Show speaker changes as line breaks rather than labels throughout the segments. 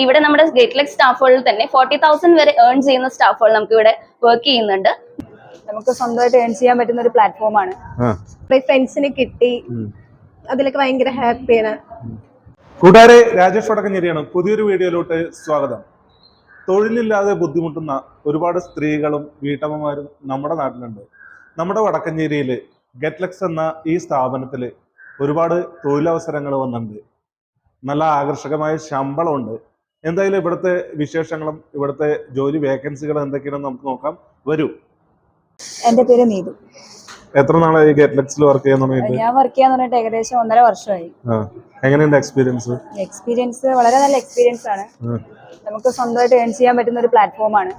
ഇവിടെ നമ്മുടെ ഗേറ്റ്ലെക് സ്റ്റാഫുകളിൽ തന്നെ ഫോർട്ടി തൗസൻഡ് വരെ ഏൺ ചെയ്യുന്ന സ്റ്റാഫുകൾ നമുക്ക് ഇവിടെ വർക്ക് ചെയ്യുന്നുണ്ട്.
നമുക്ക് സ്വന്തമായിട്ട് ഏൺ ചെയ്യാൻ പറ്റുന്ന ഒരു പ്ലാറ്റ്ഫോം ആണ്.
ഫ്രണ്ട്സിന് കിട്ടി. അതിലൊക്കെ ഭയങ്കര ഹാപ്പിയാണ്
കൂട്ടുകാരെ രാജേഷ് വടക്കഞ്ചേരിയാണ്. പുതിയൊരു വീഡിയോയിലോട്ട് സ്വാഗതം. തൊഴിലില്ലാതെ ബുദ്ധിമുട്ടുന്ന ഒരുപാട് സ്ത്രീകളും വീട്ടമ്മമാരും നമ്മുടെ നാട്ടിലുണ്ട്. നമ്മുടെ വടക്കഞ്ചേരിയിൽ ഗെറ്റ്ലക്സ് എന്ന ഈ സ്ഥാപനത്തിൽ ഒരുപാട് തൊഴിലവസരങ്ങൾ വന്നിട്ടുണ്ട്. നല്ല ആകർഷകമായ ശമ്പളമുണ്ട്. എന്തായാലും ഇവിടുത്തെ വിശേഷങ്ങളും ഇവിടുത്തെ ജോലി വേക്കൻസികളും എന്തൊക്കെയാണെന്ന് നമുക്ക് നോക്കാം. വരൂ.
എന്റെ പേര് നീതു.
എത്ര നാളായി ഗെറ്റ്ലെക്സിൽ വർക്ക് ചെയ്യാൻ തുടങ്ങിയിട്ട്?
ഞാൻ വർക്ക് ചെയ്യാൻ തുടങ്ങിയിട്ട് ഏകദേശം ഒന്നര വർഷമായി.
എങ്ങനെയുണ്ട് എക്സ്പീരിയൻസ്
എക്സ്പീരിയൻസ് വളരെ നല്ല എക്സ്പീരിയൻസ് ആണ്. നമുക്ക് സ്വന്തമായിട്ട് ഏൺ ചെയ്യാൻ പറ്റുന്ന ഒരു പ്ലാറ്റ്ഫോം
ആണ്.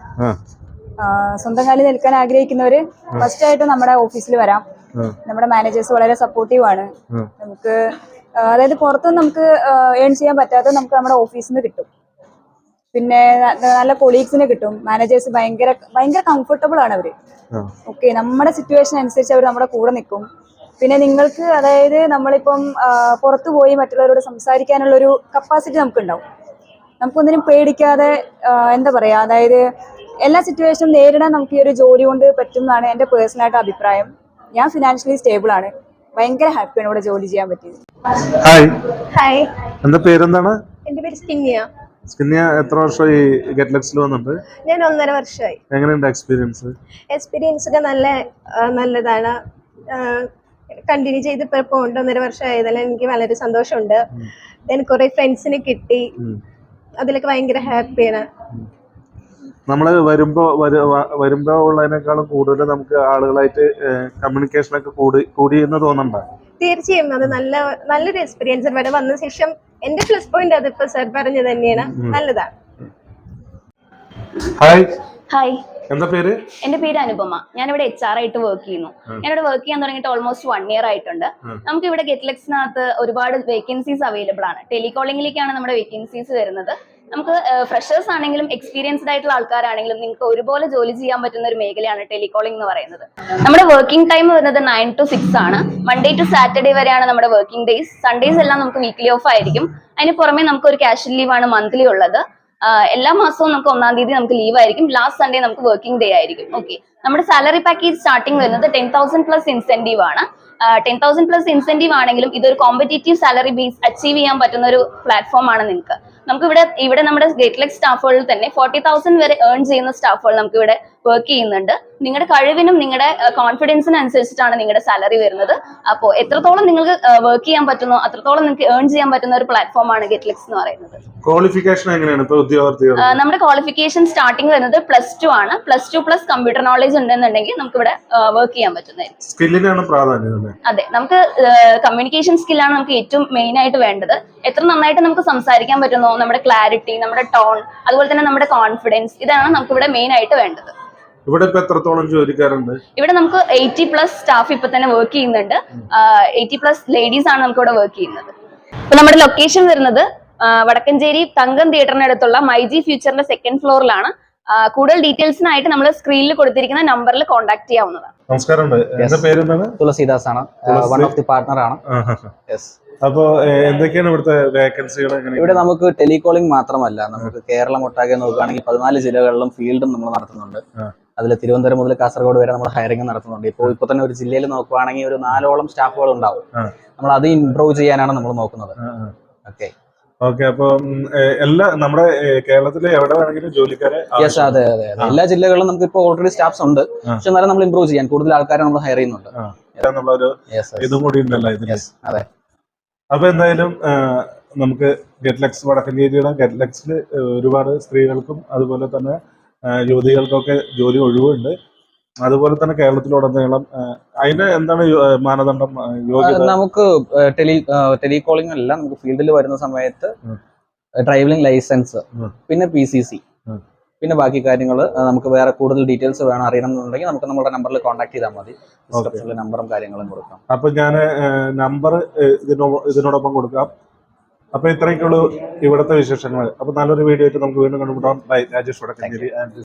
സ്വന്തം കാലിൽ നിൽക്കാൻ ആഗ്രഹിക്കുന്നവര് ഫസ്റ്റ് ആയിട്ട് നമ്മുടെ ഓഫീസിൽ വരാം. നമ്മുടെ മാനേജേഴ്സ് വളരെ സപ്പോർട്ടീവ് ആണ്. നമുക്ക് അതായത് പുറത്തുനിന്ന് നമുക്ക് ഏൺ ചെയ്യാൻ പറ്റാത്ത നമുക്ക് നമ്മുടെ ഓഫീസിൽ നിന്ന് കിട്ടും. പിന്നെ നല്ല കൊളീഗ്സിനെ കിട്ടും. മാനേജേഴ്സ് ഭയങ്കര ഭയങ്കര കംഫർട്ടബിൾ ആണ്
അവർ.
ഓക്കെ നമ്മുടെ സിറ്റുവേഷൻ അനുസരിച്ച് അവർ നമ്മുടെ കൂടെ നിൽക്കും പിന്നെ നിങ്ങൾക്ക് അതായത് നമ്മളിപ്പം പുറത്തു പോയി മറ്റുള്ളവരോട് സംസാരിക്കാനുള്ള ഒരു കപ്പാസിറ്റി നമുക്ക് ഉണ്ടാവും നമുക്കൊന്നിനും പേടിക്കാതെ എന്താ പറയാ അതായത് എല്ലാ സിറ്റുവേഷനും നേരിടാൻ നമുക്ക് ഈ ഒരു ജോലി കൊണ്ട് പറ്റും എന്നാണ് എന്റെ പേഴ്സണലായിട്ട് അഭിപ്രായം. ഞാൻ ഫിനാൻഷ്യലി സ്റ്റേബിൾ ആണ്. ഭയങ്കര ഹാപ്പിയാണ് ഇവിടെ ജോലി ചെയ്യാൻ പറ്റിയത്.
ഹായ്
ഹായ്
എന്താ പേരെന്താണ്?
എന്റെ പേര് സ്കിന്നിയ
സ്കിന്നിയ എത്ര വർഷമായി ഗെറ്റ്ലക്സിൽ വന്നിട്ട്
ഞാൻ ഒന്നര വർഷമായി
എങ്ങനെയുണ്ട് എക്സ്പീരിയൻസ്
എക്സ്പീരിയൻസ് ഒക്കെ നല്ല നല്ലതാണ്. കണ്ടിന്യൂ ചെയ്ത് ഇപ്പോൾ പോകേണ്ട. ഒന്നര വർഷമായതിൽ എനിക്ക് വളരെ സന്തോഷമുണ്ട്. എനിക്ക് കുറേ ഫ്രണ്ട്സിനെ കിട്ടി. അതിലൊക്കെ ഭയങ്കര ഹാപ്പിയാണ്.
നമ്മൾ വരുമ്പോ വരുമ്പോൾ വരുമ്പോ ഉള്ളതിനേക്കാളും കൂടുതൽ നമുക്ക് ആളുകളായിട്ട് കമ്മ്യൂണിക്കേഷൻ ഒക്കെ കൂടി കൂടി എന്ന് തോന്നണ്ട?
തീർച്ചയായും. അത് നല്ല നല്ലൊരു എക്സ്പീരിയൻസ് ഇവിടെ വന്ന ശേഷം എന്റെ പ്ലസ് പോയിന്റ് അതിപ്പോൾ സർ പറഞ്ഞത് തന്നെയാണ്. നല്ലതാണ്
ഹായ്
ഹായ്
എന്താ പേര്?
എന്റെ പേര് അനുപമ. ഞാൻ ഇവിടെ എച്ച് ആർ ആയിട്ട് വർക്ക് ചെയ്യുന്നു. ഞാനിവിടെ വർക്ക് ചെയ്യാൻ തുടങ്ങിയിട്ട് ഓൾമോസ്റ്റ് വൺ ഇയർ ആയിട്ടുണ്ട്. നമുക്ക് ഇവിടെ ഗെറ്റ്ലെക്സിനകത്ത് ഒരുപാട് വേക്കൻസീസ് അവൈലബിൾ ആണ്. ടെലികോളിംഗിലേക്കാണ് നമ്മുടെ വേക്കൻസീസ് വരുന്നത്. നമുക്ക് ഫ്രഷേഴ്സ് ആണെങ്കിലും എക്സ്പീരിയൻസ്ഡ് ആയിട്ടുള്ള ആൾക്കാരാണെങ്കിലും നിങ്ങൾക്ക് ഒരുപോലെ ജോലി ചെയ്യാൻ പറ്റുന്ന ഒരു മേഖലയാണ് ടെലികോളിംഗ് എന്ന് പറയുന്നത്. നമ്മുടെ വർക്കിംഗ് ടൈം വരുന്നത് നയൻ ടു സിക്സ് ആണ്. മൺഡേ ടു സാറ്റർഡേ വരെയാണ് നമ്മുടെ വർക്കിംഗ് ഡേയ്സ് സൺഡേസ് എല്ലാം നമുക്ക് വീക്ക്ലി ഓഫ് ആയിരിക്കും. അതിന് പുറമെ നമുക്ക് ഒരു ക്യാഷ്വൽ ആണ് മന്ത്ലി ഉള്ളത്. എല്ലാ മാസവും നമുക്ക് ഒന്നാം തീയതി നമുക്ക് ലീവ് ആയിരിക്കും. ലാസ്റ്റ് സൺഡേ നമുക്ക് വർക്കിംഗ് ഡേ ആയിരിക്കും. ഓക്കെ നമ്മുടെ സാലറി പാക്കേജ് സ്റ്റാർട്ടിംഗ് വരുന്നത് ടെൻ തൗസൻഡ് പ്ലസ് ഇൻസെന്റീവ് ആണ്. ടെൻ തൗസൻഡ് പ്ലസ് ഇൻസെന്റീവ് ആണെങ്കിലും ഇതൊരു കോമ്പറ്റേറ്റീവ് സാലറി ബേസ് അച്ചീവ് ചെയ്യാൻ പറ്റുന്ന ഒരു പ്ലാറ്റ്ഫോം ആണ് നിങ്ങൾക്ക്. നമുക്ക് ഇവിടെ ഇവിടെ നമ്മുടെ ഗേറ്റ്ലെക് സ്റ്റാഫുകളിൽ തന്നെ ഫോർട്ടി തൗസൻഡ് വരെ ഏൺ ചെയ്യുന്ന സ്റ്റാഫുകൾ നമുക്ക് ഇവിടെ വർക്ക് ചെയ്യുന്നുണ്ട്. നിങ്ങളുടെ കഴിവിനും നിങ്ങളുടെ കോൺഫിഡൻസിനും അനുസരിച്ചിട്ടാണ് നിങ്ങളുടെ സാലറി വരുന്നത്. അപ്പോൾ എത്രത്തോളം നിങ്ങൾക്ക് വർക്ക് ചെയ്യാൻ പറ്റുന്നോ അത്രത്തോളം നിങ്ങൾക്ക് ഏൺ ചെയ്യാൻ പറ്റുന്ന ഒരു പ്ലാറ്റ്ഫോം ആണ് ഗെറ്റ്ലിക്സ് എന്ന് പറയുന്നത്.
ക്വാളിഫിക്കേഷൻ എങ്ങനെയാണ് ഉദ്യോഗാർത്ഥികൾ?
നമ്മുടെ ക്വാളിഫിക്കേഷൻ സ്റ്റാർട്ടിംഗ് വരുന്നത് പ്ലസ് ടു ആണ്. Plus two plus computer knowledge ഉണ്ടെന്നുണ്ടെങ്കിൽ നമുക്ക് ഇവിടെ വർക്ക് ചെയ്യാൻ പറ്റുന്നതായിരിക്കും.
സ്കില്ലിനാണ് പ്രാധാന്യം അല്ലേ?
അതെ. നമുക്ക് കമ്മ്യൂണിക്കേഷൻ സ്കില്ലാണ് നമുക്ക് ഏറ്റവും മെയിൻ ആയിട്ട് വേണ്ടത്. എത്ര നന്നായിട്ട് നമുക്ക് സംസാരിക്കാൻ പറ്റുന്നു നമ്മുടെ ക്ലാരിറ്റി നമ്മുടെ ടോൺ അതുപോലെ തന്നെ നമ്മുടെ കോൺഫിഡൻസ് ഇതാണ് നമുക്ക് ഇവിടെ മെയിൻ ആയിട്ട് വേണ്ടത്.
ഇവിടെ ഇപ്പൊ എത്രത്തോളം ജോലിക്കാരുണ്ട്?
ഇവിടെ നമുക്ക് എയ്റ്റി പ്ലസ് സ്റ്റാഫ് ഇപ്പൊ തന്നെ വർക്ക് ചെയ്യുന്നുണ്ട്. എയ്റ്റി പ്ലസ് ലേഡീസ് ആണ് നമുക്ക് ഇവിടെ വർക്ക് ചെയ്യുന്നത്. അപ്പൊ നമ്മുടെ ലൊക്കേഷൻ വരുന്നത് വടക്കഞ്ചേരി തങ്കം തിയേറ്ററിന് അടുത്തുള്ള മൈജി ഫ്യൂച്ചറിന്റെ സെക്കൻഡ് ഫ്ലോറിലാണ് കൂടുതൽ ഡീറ്റെയിൽസിനായിട്ട് നമ്മൾ സ്ക്രീനിൽ കൊടുത്തിരിക്കുന്ന നമ്പറിൽ കോൺടാക്ട് ചെയ്യാവുന്നതാണ്.
നമസ്കാരം പേര് പേരെന്താണ്?
തുളസീദാസ് ആണ് വൺ ഓഫ് ദി പാർട്ണർ ആണ്. യെസ്
അപ്പൊ എന്തൊക്കെയാണ് ഇവിടുത്തെ വേക്കൻസികൾ
ഇവിടെ നമുക്ക് ടെലികോളിംഗ് മാത്രമല്ല നമുക്ക് കേരളം ഒട്ടാകെ നോക്കുകയാണെങ്കിൽ പതിനാല് ജില്ലകളിലും ഫീൽഡും നമ്മൾ നടത്തുന്നുണ്ട്. അതിൽ തിരുവനന്തപുരം മുതൽ കാസർഗോഡ് വരെ നമ്മൾ ഹയറിംഗ് നടത്തുന്നുണ്ട്. ഇപ്പോൾ ഇപ്പൊ തന്നെ ഒരു ജില്ലയിൽ നോക്കുവാണെങ്കിൽ ഒരു നാലോളം സ്റ്റാഫുകൾ ഉണ്ടാവും. നമ്മൾ അത് ഇംപ്രൂവ് ചെയ്യാനാണ് നമ്മൾ നോക്കുന്നത്. ഓക്കെ
ഓക്കെ അപ്പൊ എല്ലാ നമ്മുടെ കേരളത്തിലെ എവിടെ വേണമെങ്കിലും ജോലിക്കാരെ
യെസ് അതെ അതെ. എല്ലാ ജില്ലകളിലും നമുക്ക് ഇപ്പോൾ ഓൾറെഡി സ്റ്റാഫ്സ് ഉണ്ട്. പക്ഷെ എന്നാലും നമ്മൾ ഇംപ്രൂവ് ചെയ്യാൻ കൂടുതൽ ആൾക്കാരെ നമ്മൾ ഹയർ ചെയ്യുന്നുണ്ട്.
ഇതും കൂടി ഉണ്ടല്ലോ
ഇതിന് അതെ.
അപ്പൊ എന്തായാലും നമുക്ക് ഗെറ്റ്ലക്സ് വടക്കഞ്ചേരിയുടെ ഗെറ്റ്ലക്സിൽ ഒരുപാട് സ്ത്രീകൾക്കും അതുപോലെ തന്നെ യുവതികൾക്കൊക്കെ ജോലി ഒഴിവുണ്ട്. അതുപോലെ തന്നെ കേരളത്തിലുടനീളം അതിന്റെ അതിന് എന്താണ് മാനദണ്ഡം
നമുക്ക് ടെലി ടെലികോളിംഗ് അല്ല നമുക്ക് ഫീൽഡിൽ വരുന്ന സമയത്ത് ഡ്രൈവിംഗ് ലൈസൻസ് പിന്നെ പി സി സി പിന്നെ ബാക്കി കാര്യങ്ങൾ നമുക്ക് വേറെ കൂടുതൽ ഡീറ്റെയിൽസ് വേണം അറിയണം എന്നുണ്ടെങ്കിൽ നമുക്ക് നമ്മുടെ നമ്പറിൽ കോൺടാക്ട് ചെയ്താൽ മതി. നമ്പറും കാര്യങ്ങളും കൊടുക്കാം.
അപ്പൊ ഞാൻ നമ്പർ ഇതിനോ ഇതിനോടൊപ്പം കൊടുക്കാം. അപ്പൊ ഇത്രയൊക്കെയുള്ളൂ ഇവിടുത്തെ വിശേഷങ്ങൾ. അപ്പൊ നല്ലൊരു വീഡിയോ ആയിട്ട് നമുക്ക് വീണ്ടും കണ്ടുമുട്ടാം. ബൈ രാജേഷ് വടക്കഞ്ചേരി. ആൻഡ്